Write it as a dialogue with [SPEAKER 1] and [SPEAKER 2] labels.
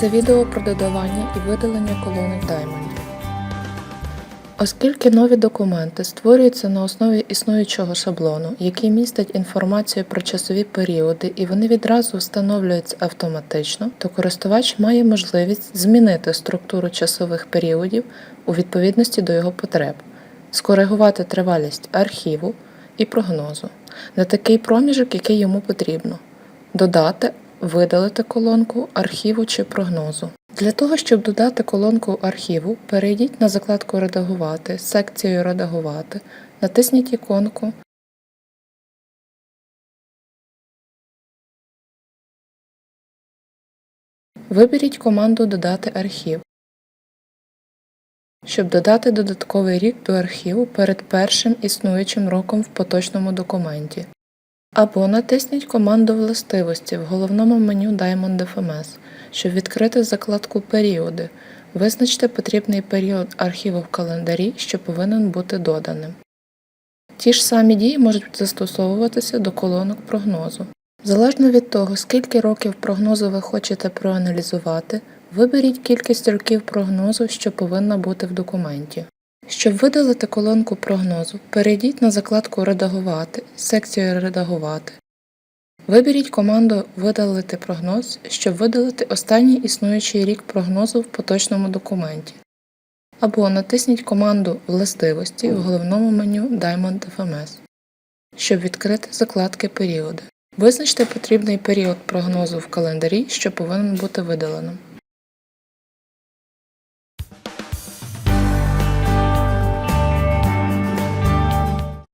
[SPEAKER 1] Це відео про додавання і видалення колонок Diamond. Оскільки нові документи створюються на основі існуючого шаблону, який містить інформацію про часові періоди, і вони відразу встановлюються автоматично, то користувач має можливість змінити структуру часових періодів у відповідності до його потреб, скоригувати тривалість архіву і прогнозу на такий проміжок, який йому потрібно, додати, видалити колонку архіву чи прогнозу. Для того, щоб додати колонку архіву, перейдіть на закладку Редагувати, секцію Редагувати, натисніть іконку. Виберіть команду Додати архів. Щоб додати додатковий рік до архіву перед першим існуючим роком в поточному документі. Або натисніть команду Властивості в головному меню Diamond FMS, щоб відкрити закладку Періоди. Визначте потрібний період архіву в календарі, що повинен бути доданим. Ті ж самі дії можуть застосовуватися до колонок прогнозу. Залежно від того, скільки років прогнозу ви хочете проаналізувати, виберіть кількість років прогнозу, що повинна бути в документі. Щоб видалити колонку прогнозу, перейдіть на закладку Редагувати, секцію Редагувати. Виберіть команду Видалити прогноз, щоб видалити останній існуючий рік прогнозу в поточному документі. Або натисніть команду Властивості в головному меню Diamond FMS, щоб відкрити закладки Періоди. Визначте потрібний період прогнозу в календарі, що повинен бути видаленим.